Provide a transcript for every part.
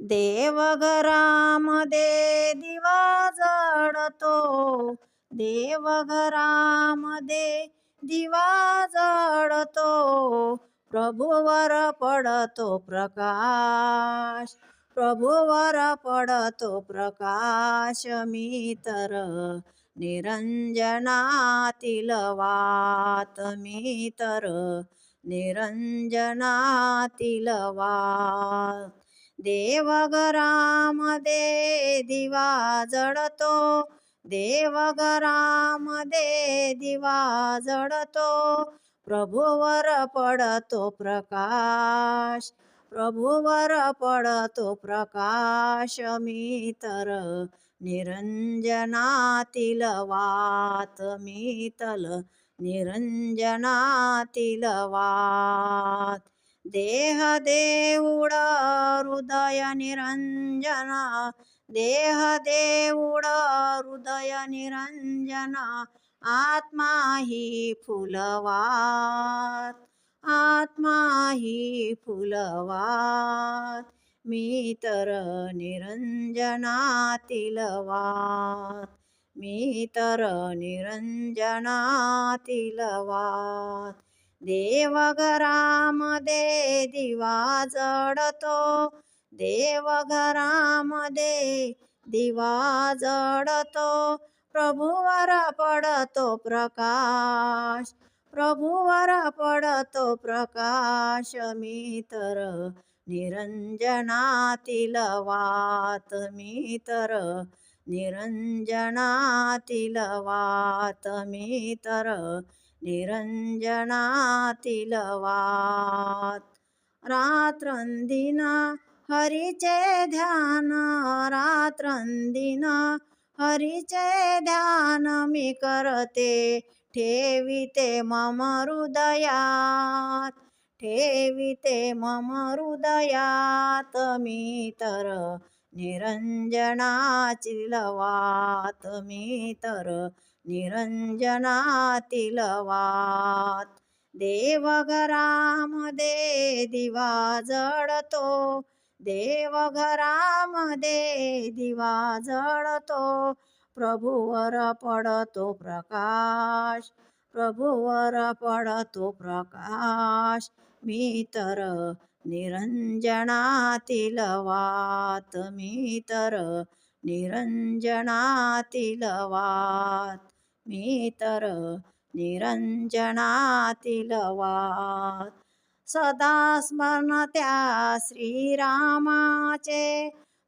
देवघरामध्ये दिवा जळतो देवघरामध्ये दिवा जडतो. प्रभुवर पडतो प्रकाश. प्रभुवर पडतो प्रकाश मी तर. निरंजनातील वात मी तर. निरंजनातील वात. देवघरामध्ये दिवा जडतो. देवघरामध्ये दिवा जडतो. प्रभूवर पडतो प्रकाश. प्रभूवर पडतो प्रकाश. मी तर निरंजनातील वात. मी तल निरंजनातील वात. देह देवुडा हृदय निरञ्जना देह देवुडा हृदय निरञ्जना आत्मा हि फुलवात आत्मा हि फुलवात मी तर निरंजनातील वात मी तर निरंजनातील वात. देवघरामध्ये दिवा जडतो. देवघरामध्ये दिवा जडतो. प्रभुवर पडतो प्रकाश. प्रभुवर पडतो प्रकाश. मी तर निरंजनातील वात. मी तर निरंजनातील वात. मी तर निरंजनातील वात रात्रंदिना हरीचे ध्यान रात्रंदिना हरीचे ध्यान मी करते ठेविते मम हृदयात ठेविते मम हृदयात मी तर निरंजनाची लवात मी तर निरंजनातील वात देवघरामध्ये दिवा जळतो देवघरामध्ये दिवा जळतो. प्रभुवर पडतो प्रकाश प्रभुवर पडतो प्रकाश. मी तर निरंजनातील वात मी तर निरंजनातील वात मी तर निरंजनातील वात सदा स्मरण त्या श्रीरामाचे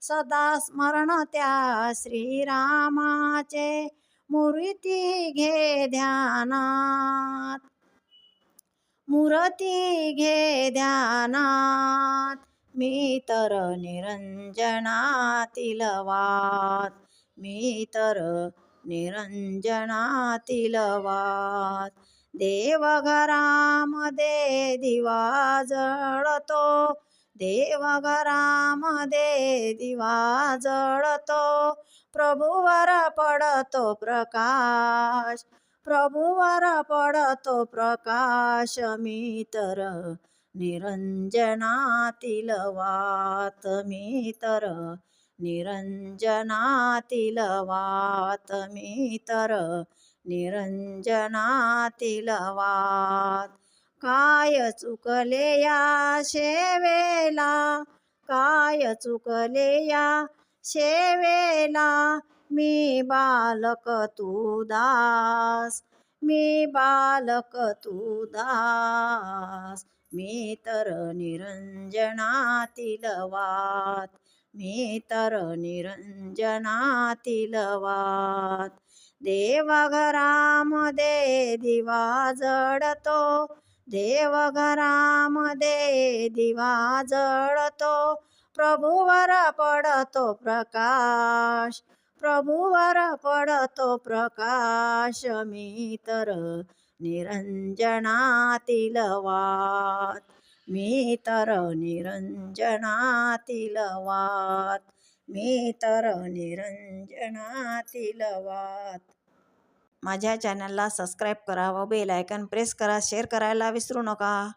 सदा स्मरण त्या श्रीरामाचे मूर्ती घे ध्यानात. मूर्ती घे ध्यानात. मी तर निरंजनातील वात. मी तर निरंजनातील वात. देवघरामध्ये दिवा जळतो. देवघरामध्ये दिवा जळतो. प्रभूवर पडतो प्रकाश. प्रभूवर पडतो प्रकाश मी तर. निरंजनातील वात मी तर. वात. काय चुकले या शेवेला? काय चुकले या शेवेला? मी बालक तू दास मी बालक तू दास. मी तर निरंजनातील वात मी तर निरंजनातील वात. देवघरामध्ये दिवा जडतो देवघरामध्ये दिवा जडतो. प्रभूवर पडतो प्रकाश प्रभुवर पडतो प्रकाश मी तर निरंजनातील वात मी तर निरंजनातील वात मी तर निरंजनातील वात. माझ्या चॅनलला सबस्क्राईब करा व बेल आयकन प्रेस करा शेअर करायला विसरू नका.